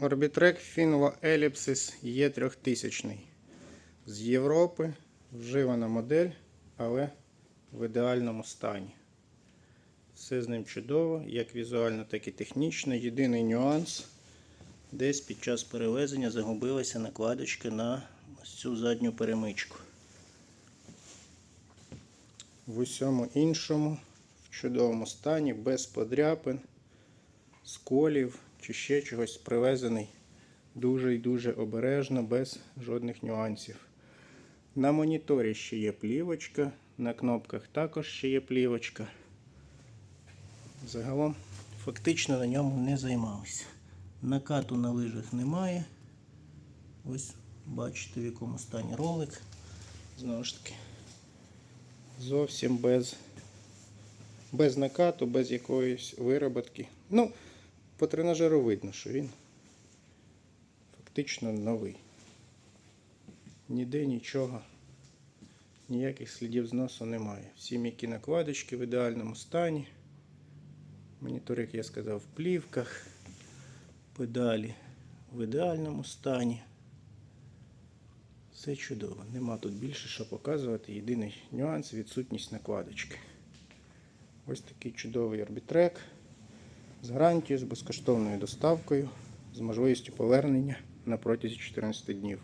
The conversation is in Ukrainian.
Orbitrek Finvo Ellipsis E3000. З Європи вживана модель, але в ідеальному стані. Все з ним чудово, як візуально, так і технічно. Єдиний нюанс. Десь під час перевезення загубилася накладочка на цю задню перемичку. В усьому іншому в чудовому стані, без подряпин, сколів чи ще чогось привезений дуже і дуже обережно, без жодних нюансів. На моніторі ще є плівочка, на кнопках також ще є плівочка. Загалом фактично на ньому не займалися. Накату на лижах немає. Ось бачите в якому стані ролик. Знову ж таки, зовсім без, без накату, без якоїсь вироботки. Ну, по тренажеру видно, що він фактично новий. Ніде нічого, ніяких слідів зносу немає. Всі м'які накладочки в ідеальному стані. Монітор, як я сказав, в плівках, педалі в ідеальному стані. Все чудово. Нема тут більше що показувати. Єдиний нюанс відсутність накладочки. Ось такий чудовий арбітрек з гарантією, з безкоштовною доставкою, з можливістю повернення на протязі 14 днів.